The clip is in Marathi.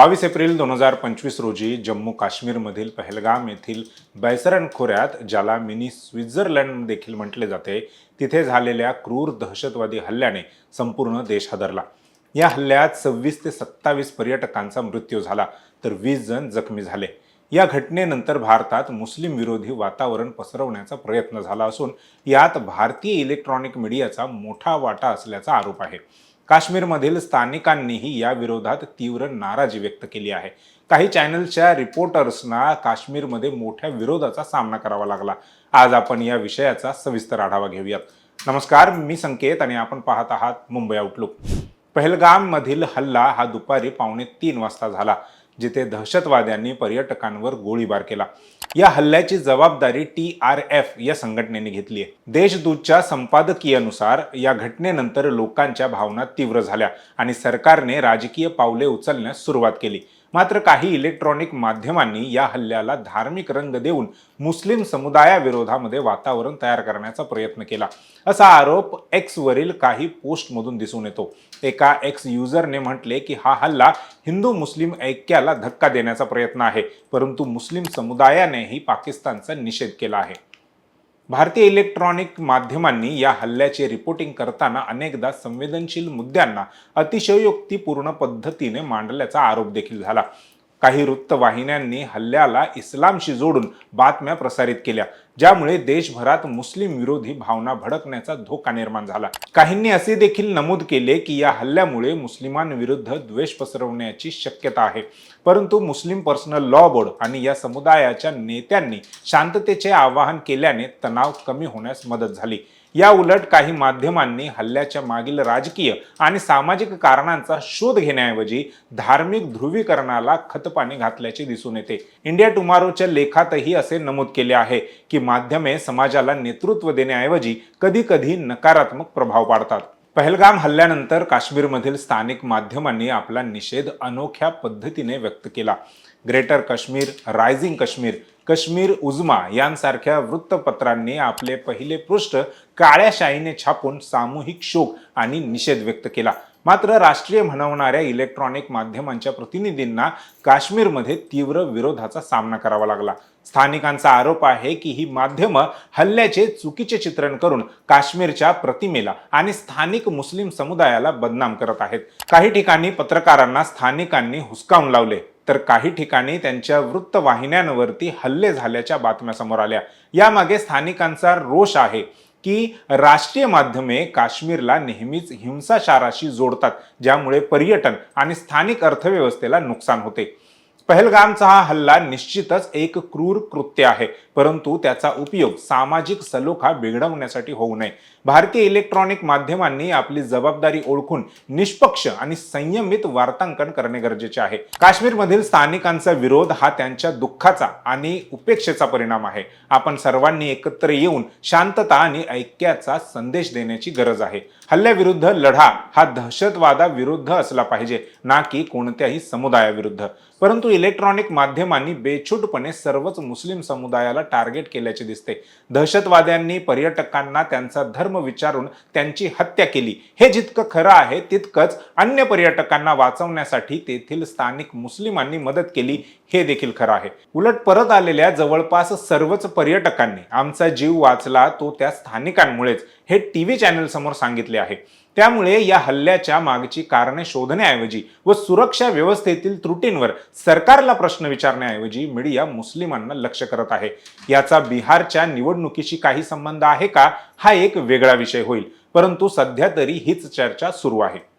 बावीस एप्रिल दोन हजार पंचवीस रोजी जम्मू काश्मीरमधील पहलगाम येथील बैसरण खोऱ्यात ज्याला मिनी स्वित्झर्लंड देखील म्हटले जाते तिथे झालेल्या क्रूर दहशतवादी हल्ल्याने संपूर्ण देश हादरला. या हल्ल्यात सव्वीस ते सत्तावीस पर्यटकांचा मृत्यू झाला तर वीस जण जखमी झाले. या घटनेनंतर भारतात मुस्लिम विरोधी वातावरण पसरवण्याचा प्रयत्न झाला असून यात भारतीय इलेक्ट्रॉनिक मीडियाचा मोठा वाटा असल्याचा आरोप आहे. काश्मीरमधील स्थानिकांनीही या विरोधात तीव्र नाराजी व्यक्त केली आहे. काही चॅनलच्या रिपोर्टर्सना काश्मीरमध्ये मोठ्या विरोधाचा सामना करावा लागला. आज आपण या विषयाचा सविस्तर आढावा घेऊयात. नमस्कार मी संकेत आणि आपण पाहत आहात मुंबई आउटलुक पहलगाममधील हल्ला हा दुपारी पावणे तीन वाजता झाला जिथे दहशतवाद्यांनी पर्यटकांवर गोळीबार केला. या हल्ल्याची जबाबदारी टी आर एफ या संघटनेने घेतली आहे. देशदूतच्या संपादकीयानुसार या घटनेनंतर लोकांच्या भावना तीव्र झाल्या आणि सरकारने राजकीय पावले उचलण्यास सुरुवात केली. मात्र काही इलेक्ट्रॉनिक माध्यमांनी या हल्ल्याला धार्मिक रंग देऊन मुस्लिम समुदायाविरोधामध्ये वातावरण तयार करण्याचा प्रयत्न केला. असा आरोप एक्सवरील काही पोस्टमधून दिसून येतो. एका एक्स युजरने म्हटले की हा हल्ला हिंदू मुस्लिम ऐक्याला धक्का देण्याचा प्रयत्न आहे परंतु मुस्लिम समुदायानेही पाकिस्तानचा निषेध केला आहे. भारतीय इलेक्ट्रॉनिक माध्यमांनी या हल्ल्याचे रिपोर्टिंग करताना अनेकदा संवेदनशील मुद्द्यांना अतिशयोक्तीपूर्ण पद्धतीने मांडल्याचा आरोप देखील झाला. काही वृत्तवाहिन्यांनी हल्ल्याला इस्लामशी जोडून बातम्या प्रसारित केल्या ज्यामुळे देशभरात मुस्लिम विरोधी भावना भडकण्याचा धोका निर्माण झाला. काहींनी असे देखील नमूद केले की या हल्ल्यामुळे मुस्लिमांविरुद्ध द्वेष पसरवण्याची शक्यता आहे. परंतु मुस्लिम पर्सनल लॉ बोर्ड आणि या समुदायाच्या नेत्यांनी शांततेचे आवाहन केल्याने तणाव कमी होण्यास मदत झाली. या उलट काही माध्यमांनी हल्ल्याच्या मागील राजकीय आणि सामाजिक कारणांचा शोध घेण्याऐवजी धार्मिक ध्रुवीकरणाला खतपाणी घातल्याचे दिसून येते. इंडिया टुमारोच्या लेखातही असे नमूद केले आहे की माध्यमे समाजाला नेतृत्व देण्याऐवजी कधी कधी नकारात्मक प्रभाव पाडतात. पहलगाम हल्ल्यानंतर काश्मीरमधील स्थानिक माध्यमांनी आपला निषेध अनोख्या पद्धतीने व्यक्त केला. ग्रेटर काश्मीर रायझिंग काश्मीर काश्मीर उजमा यांसारख्या वृत्तपत्रांनी आपले पहिले पृष्ठ काळ्या शाईने छापून सामूहिक शोक आणि निषेध व्यक्त केला. मात्र राष्ट्रीय म्हणवणाऱ्या इलेक्ट्रॉनिक माध्यमांच्या प्रतिनिधींना काश्मीरमध्ये तीव्र विरोधाचा सामना करावा लागला. स्थानिकांचा आरोप आहे की ही माध्यमं हल्ल्याचे चुकीचे चित्रण करून काश्मीरच्या प्रतिमेला आणि स्थानिक मुस्लिम समुदायाला बदनाम करत आहेत. काही ठिकाणी पत्रकारांना स्थानिकांनी हुसकावून लावले. तर काही ठिकाणी त्यांच्या वृत्तवाहिन्यांवरती हल्ले झाल्याच्या बातम्या समोर आल्या. यामागे स्थानिकांचा रोष आहे की राष्ट्रीय माध्यमे काश्मीरला नेहमीच हिंसाचाराशी जोडतात ज्यामुळे पर्यटन आणि स्थानिक अर्थव्यवस्थेला नुकसान होते. पहलगामचा हा हल्ला निश्चितच एक क्रूर कृत्य आहे. परंतु त्याचा उपयोग सामाजिक सलोखा बिघडवण्यासाठी होऊ नये. भारतीय इलेक्ट्रॉनिक माध्यमांनी आपली जबाबदारी ओळखून निष्पक्ष आणि संयमित वार्तांकन करणे गरजेचे आहे. काश्मीरमधील स्थानिकांचा विरोध हा त्यांच्या दुःखाचा आणि उपेक्षेचा परिणाम आहे. आपण सर्वांनी एकत्र येऊन शांतता आणि ऐक्याचा संदेश देण्याची गरज आहे. हल्ल्याविरुद्ध लढा हा दहशतवादाविरुद्ध असला पाहिजे ना की कोणत्याही समुदायाविरुद्ध. परंतु इलेक्ट्रॉनिक माध्यमांनी बेछूटपणे सर्वच मुस्लिम समुदायाला टार्गेट केल्याचे दिसते. दहशतवाद्यांनी पर्यटकांना त्यांचा धर्म विचारून त्यांची हत्या केली. हे जितकं खरं आहे तितकंच अन्य पर्यटकांना वाचवण्यासाठी तेथील स्थानिक मुस्लिमांनी मदत केली हे देखील खरं आहे. उलट परत आलेल्या जवळपास सर्वच पर्यटकांनी आमचा जीव वाचला तो त्या स्थानिकांमुळेच हे टी व्ही चॅनल समोर सांगितले आहे. त्यामुळे या हल्ल्याच्या मागची कारणे शोधण्याऐवजी व सुरक्षा व्यवस्थेतील त्रुटींवर सरकारला प्रश्न विचारण्याऐवजी मीडिया मुस्लिमांना लक्ष करत आहे. याचा बिहारच्या निवडणुकीशी काही संबंध आहे का? हा एक वेगळा विषय होईल. परंतु सध्या तरी हीच चर्चा सुरू आहे.